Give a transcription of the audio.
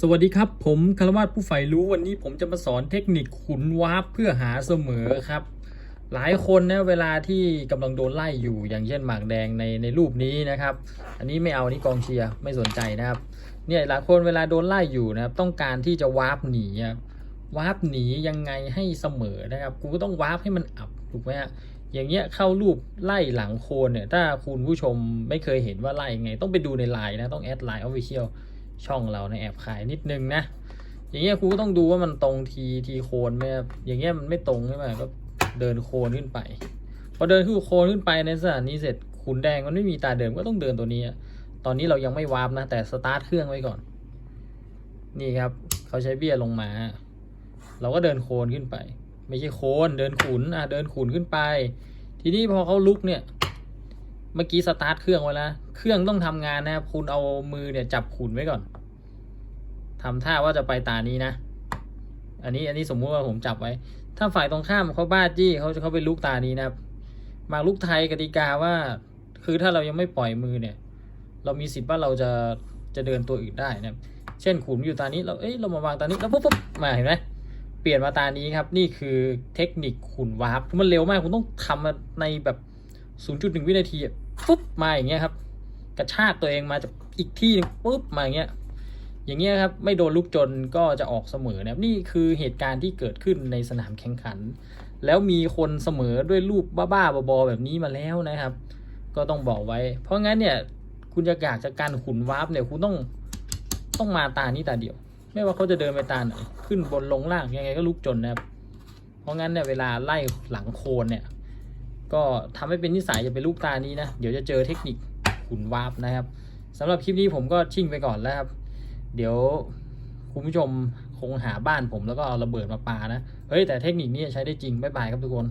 สวัสดีครับ ผมคารวาสผู้ใฝ่รู้วันนี้ผมจะมาสอนเทคนิคขุนวาร์ปเพื่อหาเสมอครับ หลายคนนะเวลาที่กำลังโดนไล่อยู่อย่างเช่นหมากแดงในในรูปนี้นะครับ อันนี้ไม่เอานี่กองเชียร์ไม่สนใจนะครับเนี่ยหลายคนเวลาโดนไล่อยู่นะครับต้องการที่จะวาร์ปหนีวาร์ปหนียังไงให้เสมอนะครับกูก็ต้องวาร์ปให้มันอับถูกไหมฮะอย่างเงี้ยเข้ารูปไล่หลังโคนเนี่ยถ้าคุณผู้ชมไม่เคยเห็นว่าไล่ยังไง ต้องไปดูในไลน์นะต้องแอดไลน์ออฟฟิเชียล ช่องเราในแอบขายนิดนึงนะ อย่างเงี้ยครูก็ต้องดูว่ามันตรงทีทีโคนไหมอย่างเงี้ยมันไม่ตรงใช่ไหมก็เดินโคนขึ้นไป พอเดินขึ้นโคนขึ้นไปในสถานีเสร็จขุนแดงมันไม่มีตาเดิมก็ต้องเดินตัวนี้ ตอนนี้เรายังไม่วาร์ปนะแต่สตาร์ทเครื่องไว้ก่อน นี่ครับเขาใช้เบี้ยลงมา เราก็เดินโคนขึ้นไป ไม่ใช่โคนเดินขุนอะเดินขุนขึ้นไป ทีนี้พอเขาลุกเนี่ย เมื่อกี้สตาร์ทเครื่องไว้แล้ว เครื่องต้องทำงานนะครับ คุณเอามือเนี่ยจับขุนไว้ก่อนทำท่าว่าจะไปตานี้นะ อันนี้อันนี้สมมุติว่าผมจับไว้ ถ้าฝ่ายตรงข้ามเขาบ้าจี้เขาจะเขาไปลุกตานี้นะครับ มาลุกไทยกติกาว่า คือถ้าเรายังไม่ปล่อยมือเนี่ย เรามีสิทธิ์ว่าเราจะจะเดินตัวอื่นได้นะครับ เช่นขุนอยู่ตานี้ เราเอ้ยเรามาวางตานี้แล้วปุ๊บปุ๊บมาเห็นไหมเปลี่ยนมาตานี้ครับ นี่คือเทคนิคขุนวาร์ปมันเร็วมากคุณต้องทำมาในแบบ0.1 วินาที ปุ๊บมาอย่างเงี้ยครับ กระชากตัวเองมาจากอีกที่หนึงปุ๊บมาอย่างเงี้ยอย่างเงี้ยครับไม่โดนลูกจนก็จะออกเสมอนะครับนี่คือเหตุการณ์ที่เกิดขึ้นในสนามแข่งขัน แล้วมีคนเสมอด้วยรูปบ้าๆบอๆแบบนี้มาแล้วนะครับ ก็ต้องบอกไว้ เพราะงั้นเนี่ยคุณจะอยากจะการขุนวาร์ปเนี่ยคุณต้องต้องมาตานี้ตาเดียว ไม่ว่าเขาจะเดินไปตาไหนขึ้นบนลงล่างยังไงก็ลูกจนนะครับ เพราะงั้นเนี่ยเวลาไล่หลังโคนเนี่ย ก็ทำให้เป็นนิสัยอย่าไปลูกตานี้นะ เดี๋ยวจะเจอเทคนิคขุนวาร์ปนะครับสำหรับคลิปนี้ผมก็ชิ่งไปก่อนแล้วครับ เดี๋ยวคุณผู้ชมคงหาบ้านผมแล้วก็เอาระเบิดมาปานะ เฮ้ยแต่เทคนิคนี้ใช้ได้จริงบ๊ายบายครับทุกคน